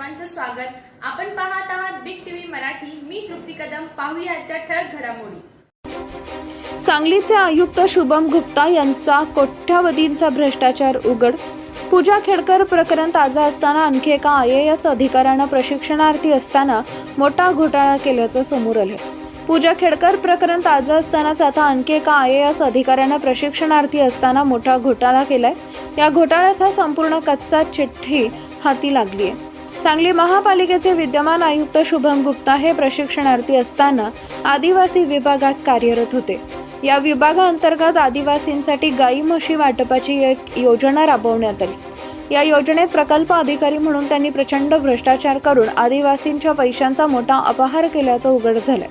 सर्वांचं स्वागत. आपण पाहत आहात बिग टीव्ही मराठी. मी तृप्ती कदम. पाहूया आजच्या ठळक घडामोडी. सांगलीचे आयुक्त शुभम गुप्ता यांचा कोट्यावधींचा भ्रष्टाचार उघड. पूजा खेडकर प्रकरण ताजं असताना आणखी एका आय ए एस अधिकाऱ्यानं प्रशिक्षणार्थी असताना मोठा घोटाळा केल्याचं समोर आले. पूजा खेडकर प्रकरण ताजं असतानाच आता आणखी एका आय ए एस अधिकाऱ्यानं प्रशिक्षणार्थी असताना मोठा घोटाळा केलाय. या घोटाळ्याचा संपूर्ण कच्चा चिठ्ठी हाती लागली आहे सांगली महापालिकेचे विद्यमान आयुक्त शुभम गुप्ता हे प्रशिक्षणार्थी असताना आदिवासी विभागात कार्यरत होते. या विभागाअंतर्गत आदिवासींसाठी गाई म्हशी वाटपाची एक योजना राबवण्यात आली. या योजनेत प्रकल्प अधिकारी म्हणून त्यांनी प्रचंड भ्रष्टाचार करून आदिवासींच्या पैशांचा मोठा अपहार केल्याचं उघड झालंय.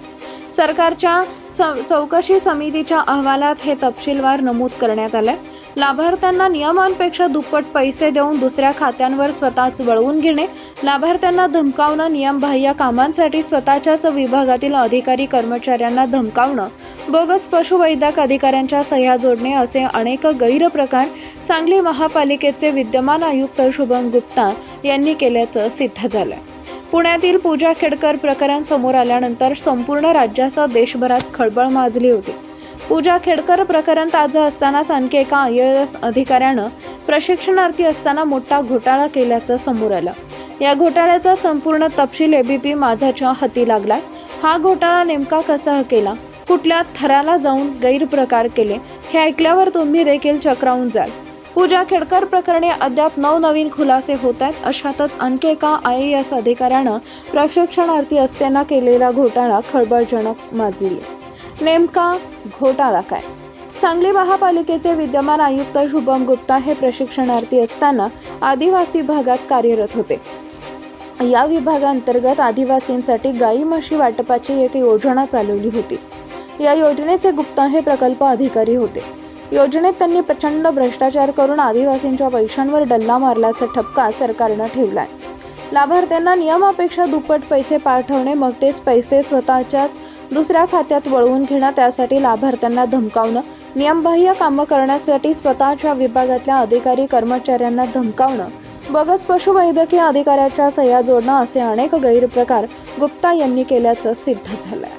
सरकारच्या स- चौकशी समितीच्या अहवालात हे तपशीलवार नमूद करण्यात आलंय. लाभार्थ्यांना नियमांपेक्षा दुप्पट पैसे देऊन दुसऱ्या खात्यांवर स्वतःच वळवून घेणे लाभार्थ्यांना धमकावणं नियमबाह्य कामांसाठी स्वतःच्याच विभागातील अधिकारी कर्मचाऱ्यांना धमकावणं बोगस पशुवैद्यक अधिकाऱ्यांच्या सह्या जोडणे असे अनेक गैरप्रकार सांगली महापालिकेचे विद्यमान आयुक्त शुभम गुप्ता यांनी केल्याचं सिद्ध झालं पुण्यातील पूजा खेडकर प्रकरण समोर आल्यानंतर संपूर्ण राज्यासह देशभरात खळबळ माजली होती. पूजा खेडकर प्रकरण ताजं असतानाच आणखी एका आय एस अधिकाऱ्यानं प्रशिक्षणार्थी असताना मोठा घोटाळा केल्याचं समोर आलं. या घोटाळ्याचा संपूर्ण तपशील एबीपी माझाच्या हाती लागलाय हा घोटाळा नेमका कसा केला? कुठल्या थराला जाऊन गैरप्रकार केले? हे ऐकल्यावर तुम्ही देखील चक्रावून जाल. पूजा खेडकर प्रकरणी अद्याप नवनवीन खुलासे होत आहेत. अशातच आणखी एका आय ए एस अधिकाऱ्यानं प्रशिक्षणार्थी असताना केलेला घोटाळा खळबळजनक माजली नेमका घोटाळा काय? सांगली महापालिकेचे विद्यमान आयुक्त शुभम गुप्ता हे प्रशिक्षणार्थी असताना आदिवासी भागात कार्यरत होते. या विभागांतर्गत आदिवासींसाठी गाई म्हशी वाटपाची एक योजना चालवली होती. या योजनेचे गुप्ता हे प्रकल्प अधिकारी होते. योजनेत त्यांनी प्रचंड भ्रष्टाचार करून आदिवासींच्या पैशांवर डल्ला मारल्याचा ठपका सरकारनं ठेवलाय. लाभार्थ्यांना नियमापेक्षा दुप्पट पैसे पाठवणे मग तेच पैसे स्वतःच्याच दुसऱ्या खात्यात वळवून घेणं त्यासाठी लाभार्थ्यांना धमकावणं नियमबाह्य कामं करण्यासाठी स्वतःच्या विभागातल्या अधिकारी कर्मचाऱ्यांना धमकावणं बगस पशुवैद्यकीय अधिकाऱ्याच्या सह्या जोडणं असे अनेक गैरप्रकार गुप्ता यांनी केल्याचं सिद्ध झालंय.